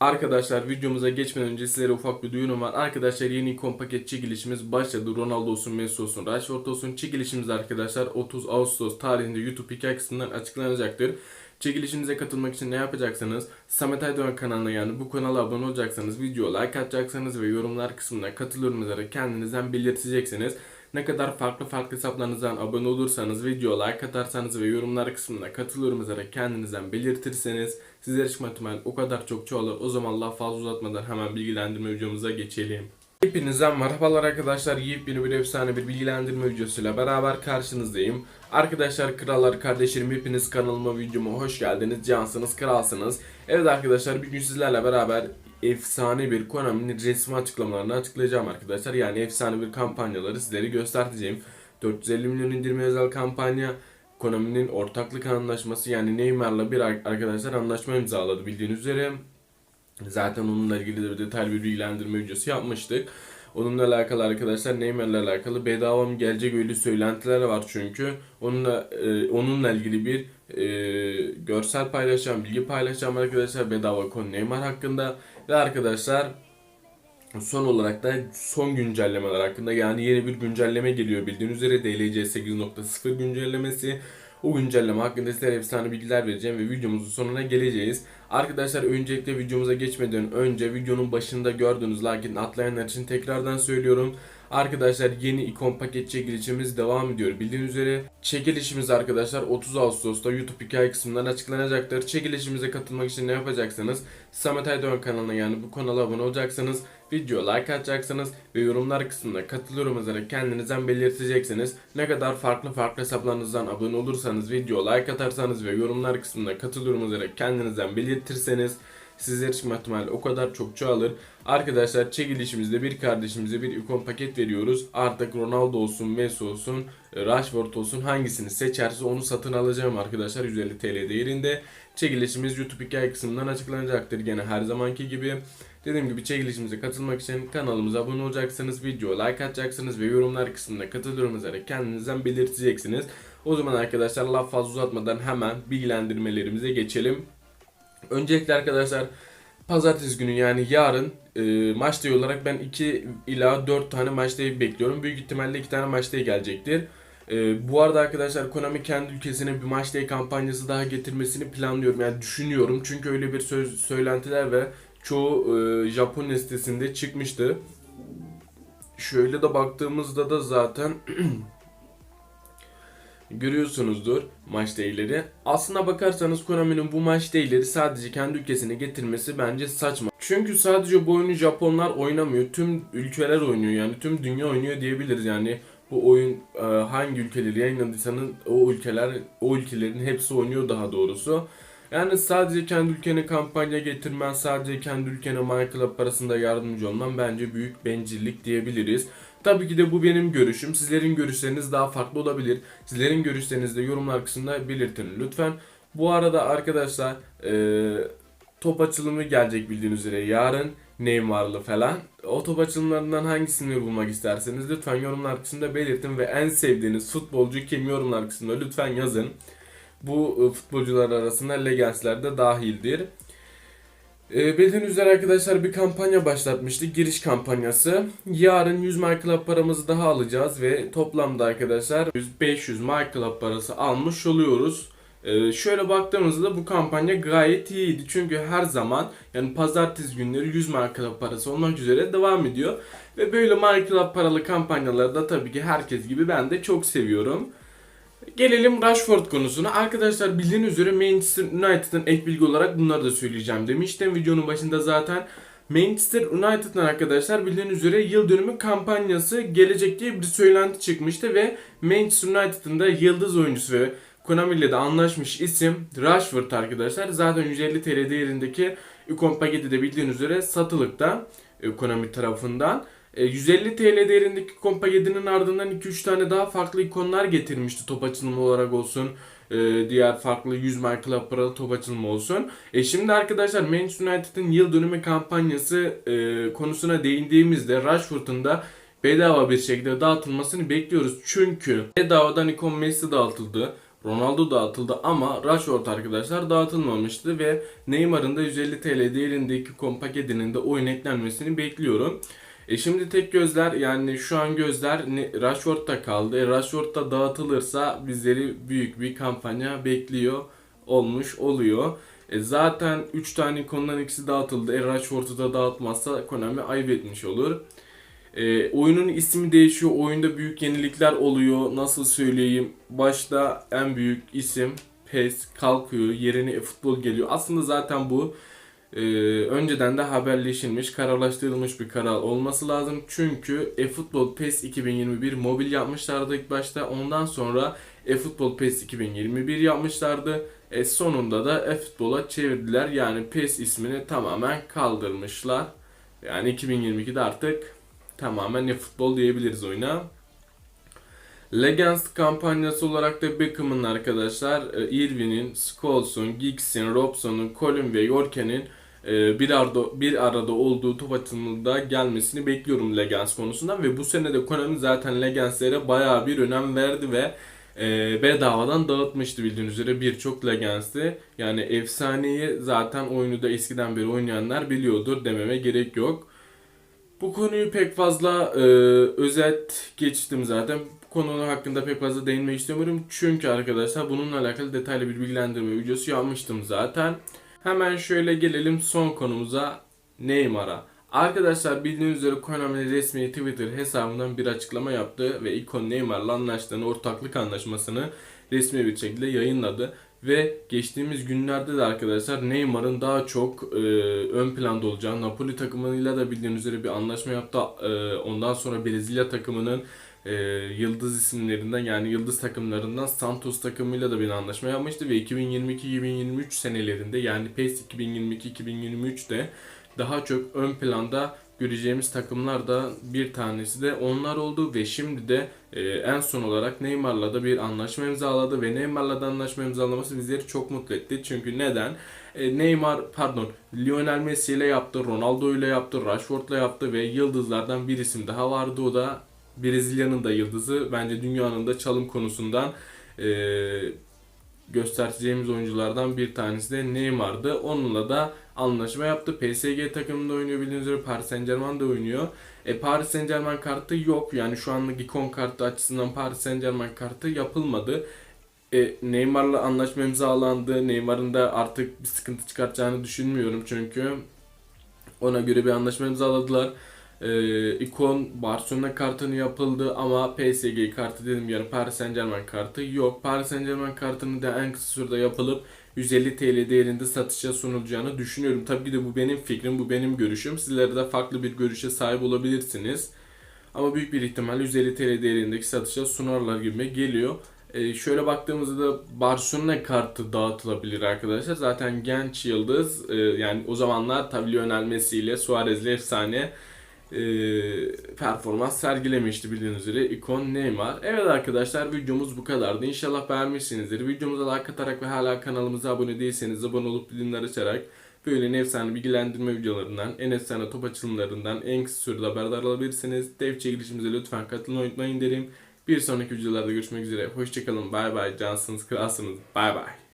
Arkadaşlar videomuza geçmeden önce sizlere ufak bir duyurum var. Arkadaşlar yeni ikon paket çekilişimiz başladı. Ronaldo olsun, Messi olsun, Rashford olsun. Çekilişimiz arkadaşlar 30 Ağustos tarihinde YouTube hikaye kısmından açıklanacaktır. Çekilişimize katılmak için ne yapacaksınız? Samet Aydoğan kanalına yani bu kanala abone olacaksanız, video like atacaksınız ve yorumlar kısmına katılıyorum yazarak kendinizden belirteceksiniz. Ne kadar farklı farklı hesaplarınızdan abone olursanız, video like atarsanız ve yorumlar kısmına katılıyorum yazarak kendinizden belirtirseniz sizlere çıkma ihtimali o kadar çok çoğalır. O zaman laf fazla uzatmadan hemen bilgilendirme videomuza geçelim. Hepinize merhabalar arkadaşlar. Yepyeni bir efsane bir bilgilendirme videosuyla beraber karşınızdayım. Arkadaşlar krallar kardeşlerim hepiniz kanalıma videoma hoş geldiniz. Cansınız kralsınız. Evet arkadaşlar bir gün sizlerle beraber efsane bir Konami'nin resmi açıklamalarını açıklayacağım arkadaşlar. Yani efsane bir kampanyaları sizlere göstereceğim. 450 milyon indirme özel kampanya. Konami'nin ortaklık anlaşması yani Neymar'la bir ar- arkadaşlar anlaşma imzaladı bildiğiniz üzere. Zaten onunla ilgili de bir detaylı bir bilgilendirme videosu yapmıştık. Onunla alakalı arkadaşlar Neymar'la alakalı bedava mı gelecek öyle söylentiler var çünkü. Onunla e, onunla ilgili bir e, görsel paylaşacağım, bilgi paylaşacağım arkadaşlar bedava konu Neymar hakkında ve arkadaşlar Son olarak da son güncellemeler hakkında yani yeni bir güncelleme geliyor bildiğiniz üzere DLC 8.0 güncellemesi. O güncelleme hakkında size efsane bilgiler vereceğim ve videomuzun sonuna geleceğiz. Arkadaşlar öncelikle videomuza geçmeden önce videonun başında gördüğünüz lakin atlayanlar için tekrardan söylüyorum. Arkadaşlar yeni ikon paket çekilişimiz devam ediyor. Bildiğiniz üzere çekilişimiz arkadaşlar 30 Ağustos'ta YouTube hikaye kısmından açıklanacaktır. Çekilişimize katılmak için ne yapacaksınız? Samet Aydoğan kanalına yani bu kanala abone olacaksınız. Video like atacaksınız ve yorumlar kısmına katılıyorum yazarak kendinizden belirteceksiniz. Ne kadar farklı farklı hesaplarınızdan abone olursanız, video like atarsanız ve yorumlar kısmına katılıyorum yazarak kendinizden belirtirseniz sizler çıkma ihtimali o kadar çok çoğalır. Arkadaşlar çekilişimizde bir kardeşimize bir ikon paket veriyoruz. Artık Ronaldo olsun, Messi olsun, Rashford olsun hangisini seçerse onu satın alacağım arkadaşlar 150 TL değerinde. Çekilişimiz YouTube hikaye kısmından açıklanacaktır gene her zamanki gibi. Dediğim gibi çekilişimize katılmak için kanalımıza abone olacaksınız, video like atacaksınız ve yorumlar kısmına katılıyorum yazarak kendinizden belirteceksiniz. O zaman arkadaşlar laf fazla uzatmadan hemen bilgilendirmelerimize geçelim. Öncelikle arkadaşlar pazartesi günü yani yarın e, maç olarak ben 2 ila 4 tane maç bekliyorum. Büyük ihtimalle 2 tane maç gelecektir. E, bu arada arkadaşlar Konami kendi ülkesine bir maç kampanyası daha getirmesini planlıyorum. Yani düşünüyorum çünkü öyle bir söz, söylentiler ve çoğu e, Japon sitesinde çıkmıştı. Şöyle de baktığımızda da zaten görüyorsunuzdur maç değilleri. Aslına bakarsanız Konami'nin bu maç değilleri sadece kendi ülkesine getirmesi bence saçma. Çünkü sadece bu oyunu Japonlar oynamıyor. Tüm ülkeler oynuyor yani tüm dünya oynuyor diyebiliriz yani. Bu oyun e, hangi ülkeleri yayınladıysanız o ülkeler o ülkelerin hepsi oynuyor daha doğrusu. Yani sadece kendi ülkene kampanya getirmen, sadece kendi ülkene Minecraft parasında yardımcı olman bence büyük bencillik diyebiliriz. Tabii ki de bu benim görüşüm. Sizlerin görüşleriniz daha farklı olabilir. Sizlerin görüşlerinizi de yorumlar kısmında belirtin lütfen. Bu arada arkadaşlar e, top açılımı gelecek bildiğiniz üzere yarın. Neymar'lı falan. O top açılımlarından hangisini bulmak isterseniz lütfen yorumlar kısmında belirtin ve en sevdiğiniz futbolcu kim yorumlar kısmında lütfen yazın. Bu e, futbolcular arasında Legends'ler de dahildir. E, bildiğiniz üzere arkadaşlar bir kampanya başlatmıştık. Giriş kampanyası. Yarın 100 MyClub paramızı daha alacağız ve toplamda arkadaşlar 500 MyClub parası almış oluyoruz. E, şöyle baktığımızda bu kampanya gayet iyiydi. Çünkü her zaman yani pazartesi günleri 100 MyClub parası olmak üzere devam ediyor. Ve böyle MyClub paralı kampanyaları da tabii ki herkes gibi ben de çok seviyorum. Gelelim Rashford konusuna. Arkadaşlar bildiğiniz üzere Manchester United'ın ek bilgi olarak bunları da söyleyeceğim demiştim. Videonun başında zaten Manchester United'ın arkadaşlar bildiğiniz üzere yıl dönümü kampanyası gelecek diye bir söylenti çıkmıştı ve Manchester United'ın da yıldız oyuncusu ve Konami ile de anlaşmış isim Rashford arkadaşlar. Zaten 150 TL değerindeki ikon paketi de bildiğiniz üzere satılıkta e, Konami tarafından. E, 150 TL değerindeki kompa 7'nin ardından 2-3 tane daha farklı ikonlar getirmişti top açılımı olarak olsun. e, diğer farklı 100 My Club paralı top açılımı olsun. E şimdi arkadaşlar Manchester United'ın yıl dönümü kampanyası e, konusuna değindiğimizde Rashford'un da bedava bir şekilde dağıtılmasını bekliyoruz. Çünkü bedavadan ikon Messi dağıtıldı. Ronaldo dağıtıldı ama Rashford arkadaşlar dağıtılmamıştı ve Neymar'ın da 150 TL değerindeki kom paketinin de oyun eklenmesini bekliyorum. E şimdi tek gözler yani şu an gözler Rashford'da kaldı. E Rashford da dağıtılırsa bizleri büyük bir kampanya bekliyor olmuş oluyor. E zaten 3 tane konudan ikisi dağıtıldı. E Rashford'u da dağıtmazsa Konami ayıp etmiş olur. E, oyunun ismi değişiyor. Oyunda büyük yenilikler oluyor. Nasıl söyleyeyim? Başta en büyük isim PES kalkıyor. Yerine e-futbol geliyor. Aslında zaten bu e, önceden de haberleşilmiş, kararlaştırılmış bir karar olması lazım. Çünkü eFootball PES 2021 mobil yapmışlardı ilk başta. Ondan sonra eFootball PES 2021 yapmışlardı. E sonunda da eFootball'a çevirdiler. Yani PES ismini tamamen kaldırmışlar. Yani 2022'de artık tamamen eFootball diyebiliriz oyuna. Legends kampanyası olarak da Beckham'ın arkadaşlar e, Irvin'in, Scholes'un, Giggs'in, Robson'un, Colin ve Yorke'nin bir arada, bir arada olduğu top atımında gelmesini bekliyorum Legends konusundan ve bu sene de Konami zaten Legends'lere bayağı bir önem verdi ve e, bedavadan dağıtmıştı bildiğiniz üzere birçok Legends'i. Yani efsaneyi zaten oyunu da eskiden beri oynayanlar biliyordur dememe gerek yok. Bu konuyu pek fazla e, özet geçtim zaten. Bu konu hakkında pek fazla değinmek istemiyorum. Çünkü arkadaşlar bununla alakalı detaylı bir bilgilendirme videosu yapmıştım zaten. Hemen şöyle gelelim son konumuza Neymar'a. Arkadaşlar bildiğiniz üzere Konami resmi Twitter hesabından bir açıklama yaptı ve ikon Neymar'la anlaştığını, ortaklık anlaşmasını resmi bir şekilde yayınladı. Ve geçtiğimiz günlerde de arkadaşlar Neymar'ın daha çok e, ön planda olacağı Napoli takımıyla da bildiğiniz üzere bir anlaşma yaptı. E, ondan sonra Brezilya takımının e, yıldız isimlerinden yani yıldız takımlarından Santos takımıyla da bir anlaşma yapmıştı ve 2022-2023 senelerinde yani PES 2022-2023'te daha çok ön planda göreceğimiz takımlar da bir tanesi de onlar oldu ve şimdi de e, en son olarak Neymar'la da bir anlaşma imzaladı ve Neymar'la da anlaşma imzalaması bizleri çok mutlu etti. Çünkü neden? E, Neymar pardon Lionel Messi ile yaptı, Ronaldo ile yaptı, Rashford'la yaptı ve yıldızlardan bir isim daha vardı o da Brezilya'nın da yıldızı. Bence dünyanın da çalım konusundan e, göstereceğimiz oyunculardan bir tanesi de Neymar'dı. Onunla da anlaşma yaptı. PSG takımında oynuyor bildiğiniz üzere Paris Saint Germain'de oynuyor. E Paris Saint Germain kartı yok. Yani şu anlık ikon kartı açısından Paris Saint Germain kartı yapılmadı. E, Neymar'la anlaşma imzalandı. Neymar'ın da artık bir sıkıntı çıkartacağını düşünmüyorum çünkü ona göre bir anlaşma imzaladılar. E, ikon Barcelona kartını yapıldı ama PSG kartı dedim yani Paris Saint Germain kartı yok. Paris Saint Germain kartını da en kısa sürede yapılıp 150 TL değerinde satışa sunulacağını düşünüyorum. Tabii ki de bu benim fikrim, bu benim görüşüm. Sizler de farklı bir görüşe sahip olabilirsiniz. Ama büyük bir ihtimalle 150 TL değerindeki satışa sunarlar gibi geliyor. Ee, şöyle baktığımızda da Barcelona kartı dağıtılabilir arkadaşlar. Zaten genç yıldız. Ee, yani o zamanlar tabii ile Suarez'le efsane e, performans sergilemişti bildiğiniz üzere ikon Neymar. Evet arkadaşlar videomuz bu kadardı. İnşallah beğenmişsinizdir. Videomuza like atarak ve hala kanalımıza abone değilseniz abone olup bildirimleri açarak böyle efsane bilgilendirme videolarından, en efsane top açılımlarından en kısa sürede haberdar olabilirsiniz. Dev çekilişimize lütfen katılmayı unutmayın derim. Bir sonraki videolarda görüşmek üzere. Hoşçakalın. Bay bay. Cansınız, kralsınız. Bay bay.